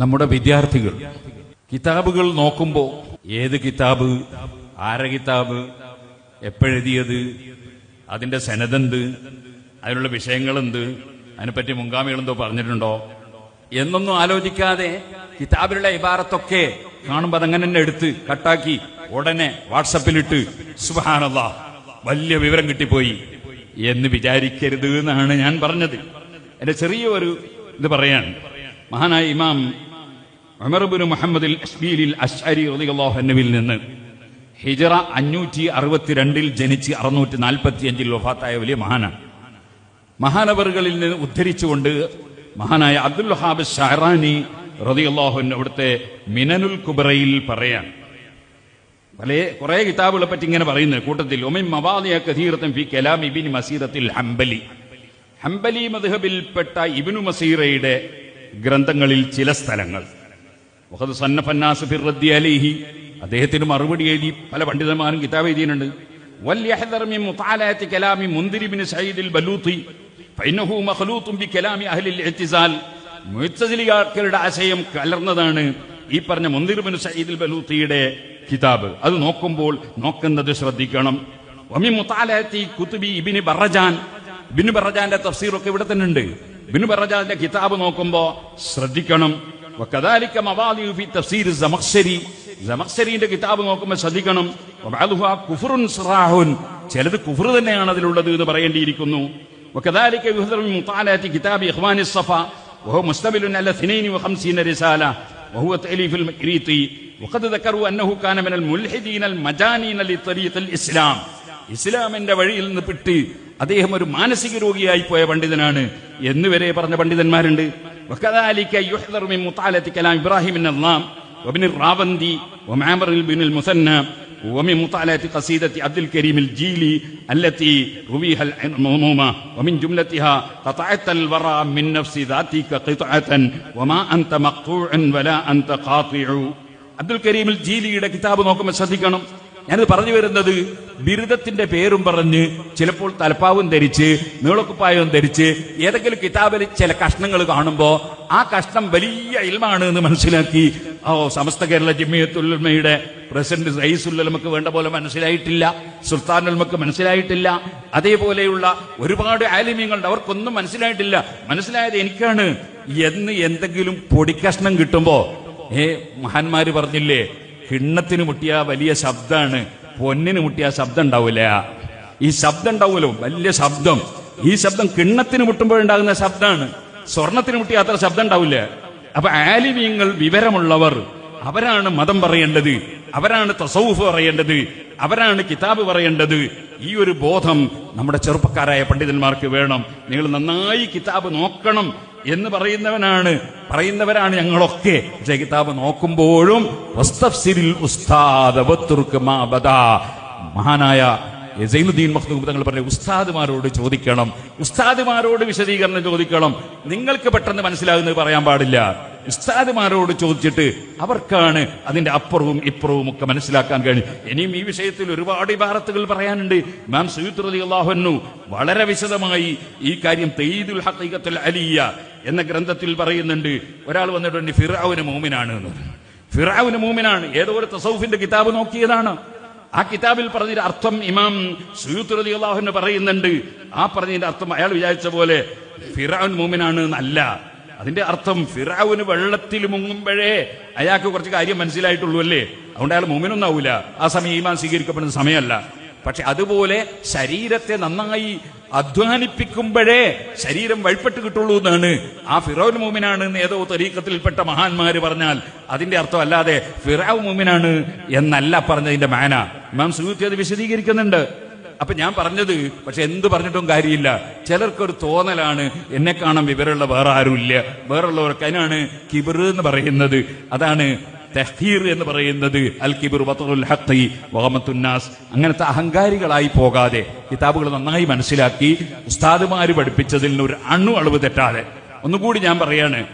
നമ്മുടെ വിദ്യാർത്ഥികൾ. കിതാബുകൾ നോക്കുമ്പോൾ ഏത് കിതാബ് ആര കിതാബ് എപ്പോഴെഴുതിയത് അതിന്റെ സനതെന്ത് അതിനുള്ള വിഷയങ്ങൾ എന്ത് അതിനെപ്പറ്റി മുൻഗാമികളെന്തോ പറഞ്ഞിട്ടുണ്ടോ? എന്നൊന്നും ആലോചിക്കാതെ കിതാബിലുള്ള ഇബാറത്തൊക്കെ കാണുമ്പോൾ അതങ്ങനെ തന്നെ എടുത്ത് കട്ടാക്കി ഉടനെ വാട്സപ്പിലിട്ട് സുബാനല്ല വലിയ വിവരം കിട്ടിപ്പോയി എന്ന് വിചാരിക്കരുത് എന്നാണ് ഞാൻ പറഞ്ഞത്. എന്റെ ചെറിയ ഒരു ഇത് പറയാണ് മഹാനായ ഇമാം ഉമർബിന് മുഹമ്മദിൽ നിന്ന് ഹിജറ അഞ്ഞൂറ്റി അറുപത്തിരണ്ടിൽ ജനിച്ച് അറുന്നൂറ്റി നാൽപ്പത്തി അഞ്ചിൽ വഫാത്തായ വലിയ മഹാനാണ്. മഹാനവറുകളിൽ നിന്ന് ഉദ്ധരിച്ചുകൊണ്ട് മഹാനായ അബ്ദുൽ ഹാബ് ഷഹറാനി റതിയല്ലാഹു അവിടുത്തെ മിനനുൽ കുബറയിൽ പറയാൻ പല കുറെ കിതാബുകളെ പറ്റി ഇങ്ങനെ പറയുന്നത് കൂട്ടത്തിൽ ഒമിൻ മവാദിയ കഥീറത്തും ഫി കലാം ഇബിൻ മസീറത്തിൽ ഹംബലി. ഹംബലി മധുഹബിൽപ്പെട്ട ഇബിനു മസീറയുടെ ഗ്രന്ഥങ്ങളിൽ ചില സ്ഥലങ്ങൾ. ഫിർ അലൈഹി. അദ്ദേഹത്തിന് മറുപടി എഴുതി പല പണ്ഡിതന്മാരും കിതാബ് എഴുതിയിട്ടുണ്ട്. ആശയം കലർന്നതാണ് ഈ പറഞ്ഞ മുന്തിരിബിന് സയ്യിദ് ബലൂത്തിയുടെ കിതാബ്. അത് നോക്കുമ്പോൾ നോക്കുന്നത് ശ്രദ്ധിക്കണം. വമി മുത്താലി കുത്തുബി ഇബിന് ബറജാൻ. ഇബ്നു ബറജാന്റെ തഫ്സീറൊക്കെ ഇവിടെ തന്നെ ഉണ്ട് ഇബ്നു ബറജാന്റെ കിതാബ് നോക്കുമ്പോ ശ്രദ്ധിക്കണം. ജമക്സരിന്റെ കിതാബ് നോക്കുമ്പോൾ ശ്രദ്ധിക്കണം. ചിലത് കുഫർ തന്നെയാണ് അതിലുള്ളത് എന്ന് പറയേണ്ടിയിരിക്കുന്നു. കിതാബ് وهو مستمل وهو وقد ذكروا كان من الملحدين المجانين ഇസ്ലാമിന്റെ വഴിയിൽ നിന്ന് പിട്ട് അദ്ദേഹം ഒരു മാനസിക രോഗിയായി പോയ പണ്ഡിതനാണ്. എന്നുവരെ പറഞ്ഞ പണ്ഡിതന്മാരുണ്ട്. وكذلك يحذر من مطالعة كلام إبراهيم النظام وابن الراوندي ومعمر بن المثنى ومن مطالعة قصيدة عبد الكريم الجيلي التي رويها المومومة ومن جملتها قطعت الورى من نفس ذاتك قطعة وما أنت مقطوع ولا أنت قاطع അബ്ദുൽ കരീമിൽ ജീലിയുടെ കിതാബ് നോക്കുമ്പോൾ ശ്രദ്ധിക്കണം ഞാനിത് പറഞ്ഞു വരുന്നത് ബിരുദത്തിന്റെ പേരും പറഞ്ഞ് ചിലപ്പോൾ തലപ്പാവും ധരിച്ച് നീളക്കുപ്പായവും ധരിച്ച് ഏതെങ്കിലും കിതാബിൽ ചില കഷ്ണങ്ങൾ കാണുമ്പോൾ ആ കഷ്ണം വലിയ ഇൽമാണ് എന്ന് മനസ്സിലാക്കി ഓ സമസ്ത കേരള ജമിയത്തുൽമയുടെ പ്രസിഡന്റ് റയീസുല്ലമക്ക് വേണ്ട പോലെ മനസ്സിലായിട്ടില്ല സുൽത്താനുൽമക്ക് മനസ്സിലായിട്ടില്ല അതേപോലെയുള്ള ഒരുപാട് ആലിമ്യങ്ങളുണ്ട് അവർക്കൊന്നും മനസ്സിലായിട്ടില്ല. മനസ്സിലായത് എനിക്കാണ്. എന്ന് എന്തെങ്കിലും പൊടിക്കഷ്ണം കിട്ടുമ്പോ ഏ മഹാന്മാര് പറഞ്ഞില്ലേ കിണ്ണത്തിന് മുട്ടിയ വലിയ ശബ്ദമാണ് പൊന്നിന് മുട്ടിയ ശബ്ദം ഉണ്ടാവില്ല ഈ ശബ്ദം ഉണ്ടാവുമല്ലോ വലിയ ശബ്ദം. ഈ ശബ്ദം കിണ്ണത്തിന് മുട്ടുമ്പോഴുണ്ടാകുന്ന ശബ്ദമാണ് സ്വർണത്തിന് മുട്ടിയ അത്ര ശബ്ദം ഉണ്ടാവില്ല അപ്പൊ ആലിമീങ്ങൾ വിവരമുള്ളവർ അവരാണ് മതം പറയേണ്ടത്. അവരാണ് തസൗഫ് പറയേണ്ടത്. അവരാണ് കിതാബ് പറയേണ്ടത്. ഈ ഒരു ബോധം നമ്മുടെ ചെറുപ്പക്കാരായ പണ്ഡിതന്മാർക്ക് വേണം. നിങ്ങൾ നന്നായി കിതാബ് നോക്കണം എന്ന് പറയുന്നവനാണ്. പറയുന്നവരാണ് ഞങ്ങളൊക്കെ. പക്ഷേ കിതാബ് നോക്കുമ്പോഴും മഹാനായ സൈനുദ്ദീൻ മഖ്ദൂം തങ്ങൾ പറഞ്ഞ ഉസ്താദുമാരോട് ചോദിക്കണം. ഉസ്താദുമാരോട് വിശദീകരണം ചോദിക്കണം. നിങ്ങൾക്ക് പെട്ടെന്ന് മനസ്സിലാകുന്നത് പറയാൻ പാടില്ല. ഉസ്താദുമാരോട് ചോദിച്ചിട്ട് അവർക്കാണ് അതിന്റെ അപ്പുറവും ഇപ്പുറവും ഒക്കെ മനസ്സിലാക്കാൻ കഴിയും ഇനിയും ഈ വിഷയത്തിൽ ഒരുപാട് ഇബാറത്തുകൾ പറയാനുണ്ട്. മാം സയ്യിദ് റളിയല്ലാഹു അൻഹു വളരെ വിശദമായി ഈ കാര്യം തെയ്തുൽ ഹഖീഖത്തുൽ അലിയ എന്ന ഗ്രന്ഥത്തിൽ പറയുന്നുണ്ട്. ഒരാൾ വന്നിട്ടുണ്ട് ഫിറാവിന് മൂമിനാണ് എന്ന് ഫിറാവിന് മൂമിനാണ്. ഏതോ ഒരു തസൌഫിന്റെ കിതാബ് നോക്കിയതാണ്. ആ കിതാബിൽ പറഞ്ഞതിന്റെ അർത്ഥം ഇമാം സുയൂത്ത് റലി പറയുന്നുണ്ട്. ആ പറഞ്ഞതിന്റെ അർത്ഥം അയാൾ വിചാരിച്ച പോലെ ഫിറാവുൻ മൂമിനാണ് എന്നല്ല. അതിന്റെ അർത്ഥം ഫിറാവുന് വെള്ളത്തിൽ മുങ്ങുമ്പോഴേ അയാൾക്ക് കുറച്ച് കാര്യം മനസ്സിലായിട്ടുള്ളൂ അല്ലേ? അതുകൊണ്ട് അയാൾ മുമിനൊന്നാവൂല. ആ സമയം ഈമാൻ സ്വീകരിക്കപ്പെടുന്ന സമയമല്ല. പക്ഷെ അതുപോലെ ശരീരത്തെ നന്നായി അധ്വാനിപ്പിക്കുമ്പോഴേ ശരീരം വഴിപ്പെട്ട് കിട്ടുള്ളൂ എന്നാണ്. ആ ഫിറോൻ മൂമിനാണ് എന്ന് ഏതോ തരീക്കത്തിൽപ്പെട്ട മഹാന്മാര് പറഞ്ഞാൽ അതിന്റെ അർത്ഥം അല്ലാതെ ഫിറാവ് മൂമിനാണ് എന്നല്ല പറഞ്ഞതിന്റെ മാന. ഇമാം സുഹൃത്തി അത് വിശദീകരിക്കുന്നുണ്ട്. അപ്പൊ ഞാൻ പറഞ്ഞത് പക്ഷെ എന്ത് പറഞ്ഞിട്ടും കാര്യമില്ല. ചിലർക്കൊരു തോന്നലാണ് എന്നെ കാണാൻ വിവരമുള്ള വേറെ ആരുമില്ല. വേറുള്ളവർക്ക് അതിനാണ് കിബിർ എന്ന് പറയുന്നത്. അതാണ് തഹീർ എന്ന് പറയുന്നത്. അൽ കിബിർ ഹഖി വഹമത്തുന്നാസ് അങ്ങനത്തെ അഹങ്കാരികളായി പോകാതെ കിതാബുകൾ നന്നായി മനസ്സിലാക്കി ഉസ്താദുമാര് പഠിപ്പിച്ചതിൽ ഒരു അണു അളവ് തെറ്റാതെ. ഒന്നുകൂടി ഞാൻ പറയാണ്